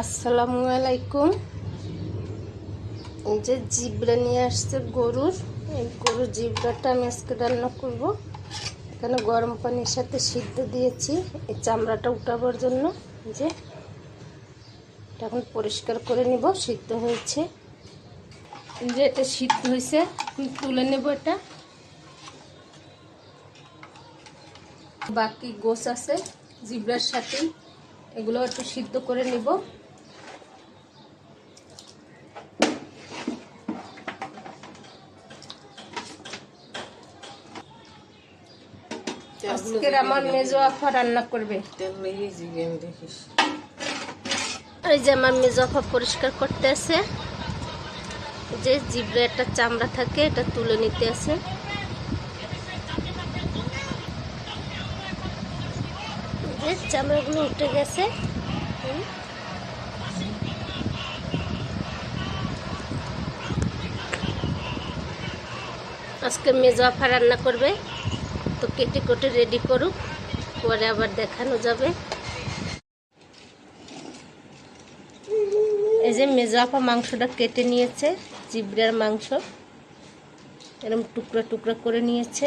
আসসালামু আলাইকুম এই যে জিবরা নিয়ে আসছে গরুর। এই গরুর জিবরাটা আমি আজকে রান্না করব। এখানে গরম পানির সাথে সিদ্ধ দিয়েছি। এই চামড়াটা উঠাবার জন্য যে এখন পরিষ্কার করে নিব, সিদ্ধ হয়েছে। যে এটা সিদ্ধ হয়েছে তুলে নেব এটা। বাকি গোস আছে জিবরার সাথে এগুলো একটু সিদ্ধ করে নিব। আজকের আমার মেজো আফা রান্না করবে। এই যে আমার মেজো আফা পরিষ্কার করতে আছে। যে জিবরে একটা চামড়া থাকে, এটা তুলে নিতে আছে। চামড়াগুলো উঠে গেছে। আজকে মেজো আফা রান্না করবে। তো কেটে কেটে রেডি করুক, পরে আবার দেখানো যাবে। এই যে মেজো আপা মাংসটা কেটে নিয়েছে, জিবরার মাংস। এরকম টুকরা টুকরা করে নিয়েছে।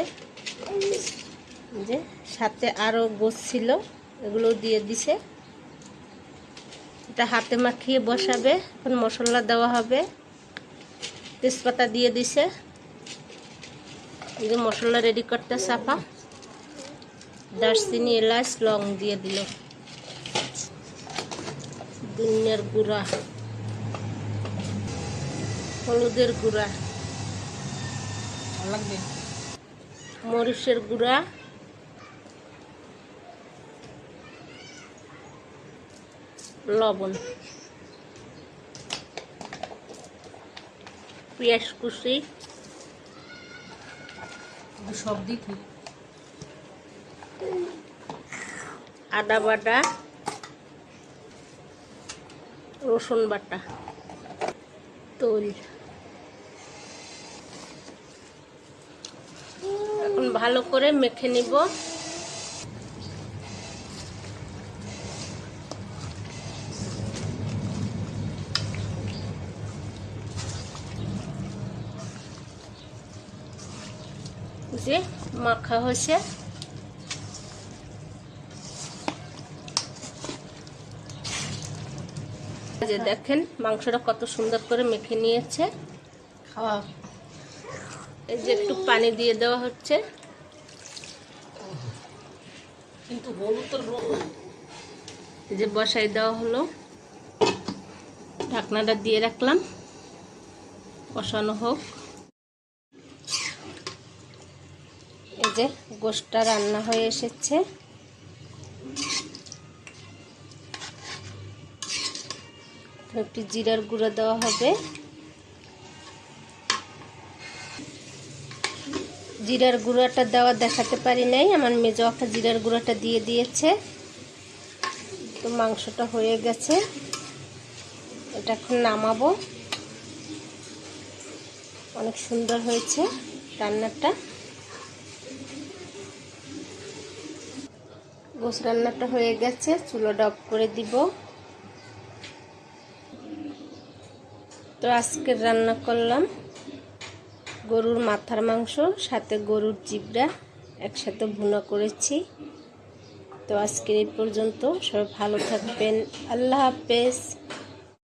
যে সাথে আরও গোছ ছিল এগুলো দিয়ে দিছে। এটা হাতে মাখিয়ে বসাবে, এখন মশলা দেওয়া হবে। তেজপাতা দিয়ে দিছে। যে মশলা রেডি করতে সাফা দারচিনি এলাচ লং দিয়ে দিল। দুনিয়ার গুঁড়া হলুদের গুঁড়া মরিচের গুঁড়া লবণ পেঁয়াজ কুচি সব দিকে আদা বাটা রসুন বাটা তৈল। এখন ভালো করে মেখে নিব। যে মাখা হয়েছে। যে দেখেন মাংসটা কত সুন্দর করে মেখে নিয়েছে। খাওয়া। এই যে একটু পানি দিয়ে দেওয়া হচ্ছে। কিন্তু এই যে বসাই দেওয়া হলো। ঢাকনাটা দিয়ে রাখলাম। বসানো হোক। এই যে গোশটা রান্না হয়ে এসেছে। একটু জিরার গুঁড়ো দেওয়া হবে। জিরার গুঁড়োটা দেওয়া দেখাতে পারি নাই, আমার মেজো আঁকা জিরার গুঁড়োটা দিয়ে দিয়েছে। তো মাংসটা হয়ে গেছে। এটা এখন নামাবো। অনেক সুন্দর হয়েছে রান্নাটা। গোস রান্নাটা হয়ে গেছে, চুলো অফ করে দিব। তো আজকের রান্না করলাম গরুর মাথার মাংস, সাথে গরুর জিবরা, একসাথে ভুনা করেছি। তো আজকের এই পর্যন্ত সবাই ভালো থাকবেন। আল্লাহ হাফেজ।